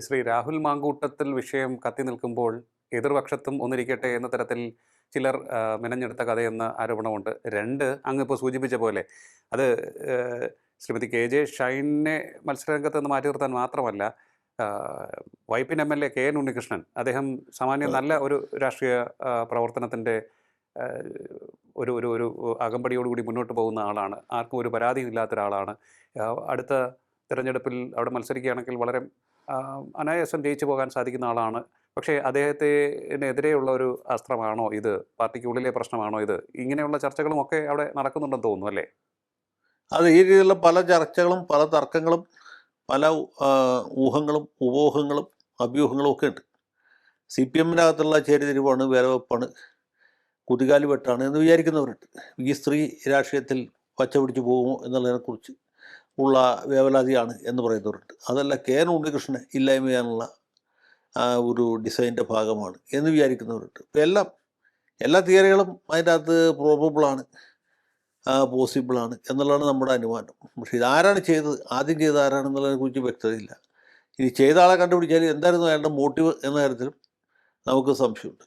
ശ്രീ രാഹുൽ മാങ്കൂട്ടത്തിൽ വിഷയം കത്തി നിൽക്കുമ്പോൾ എതിർപക്ഷത്തും ഒന്നിരിക്കട്ടെ എന്ന തരത്തിൽ ചിലർ മെനഞ്ഞെടുത്ത കഥയെന്ന ആരോപണമുണ്ട്. രണ്ട് അങ്ങ് ഇപ്പോൾ സൂചിപ്പിച്ച പോലെ അത് ശ്രീമതി കെ ജെ ഷൈനെ മത്സരരംഗത്ത് നിന്ന് മാറ്റി നിർത്താൻ മാത്രമല്ല Vypin M L A K N Unnikrishnan അദ്ദേഹം സാമാന്യം നല്ല ഒരു രാഷ്ട്രീയ പ്രവർത്തനത്തിന്റെ ഒരു ഒരു ഒരു അകമ്പടിയോടുകൂടി മുന്നോട്ട് പോകുന്ന ആളാണ്. ആർക്കും ഒരു പരാതിയും ഇല്ലാത്ത ഒരാളാണ് അടുത്ത തിരഞ്ഞെടുപ്പിൽ അവിടെ മത്സരിക്കുകയാണെങ്കിൽ വളരെ അനായാസം ജയിച്ചു പോകാൻ സാധിക്കുന്ന ആളാണ്. പക്ഷേ അദ്ദേഹത്തിനെതിരെയുള്ള ഒരു അസ്ത്രമാണോ ഇത്? പാർട്ടിക്കുള്ളിലെ പ്രശ്നമാണോ ഇത്? ഇങ്ങനെയുള്ള ചർച്ചകളും ഒക്കെ അവിടെ നടക്കുന്നുണ്ടെന്ന് തോന്നുന്നു അല്ലേ? അത് ഈ രീതിയിലുള്ള പല ചർച്ചകളും പല തർക്കങ്ങളും പല ഊഹങ്ങളും ഉപോഹങ്ങളും അഭ്യൂഹങ്ങളും ഒക്കെ ഉണ്ട്. സി പി എമ്മിനകത്തുള്ള ചേരിതിരിവാണ് വേലവെപ്പാണ് കുതികാലി വെട്ടാണ് എന്ന് വിചാരിക്കുന്നവരുണ്ട്. ഈ സ്ത്രീ രാഷ്ട്രീയത്തിൽ പച്ച പിടിച്ചു പോകുമോ എന്നുള്ളതിനെക്കുറിച്ച് ഉള്ള വേവലാതിയാണ് എന്ന് പറയുന്നവരുണ്ട്. അതല്ല കെ എൻ ഉണ്ണികൃഷ്ണനെ ഇല്ലായ്മ ചെയ്യാനുള്ള ഒരു ഡിസൈന്റെ ഭാഗമാണ് എന്ന് വിചാരിക്കുന്നവരുണ്ട്. എല്ലാം എല്ലാ തിയറികളും അതിന്റെ അകത്ത് പ്രോബബിളാണ് പോസിബിളാണ് എന്നുള്ളതാണ് നമ്മുടെ അനുമാനം. പക്ഷേ ഇതാരാണ് ചെയ്തത്? ആദ്യം ചെയ്ത ആരാണെന്നുള്ളതിനെ കുറിച്ച് വ്യക്തതയില്ല. ഇനി ചെയ്ത ആളെ കണ്ടുപിടിച്ചാൽ എന്തായിരുന്നു അയാളുടെ മോട്ടീവ് എന്ന കാര്യത്തിലും നമുക്ക് സംശയമുണ്ട്.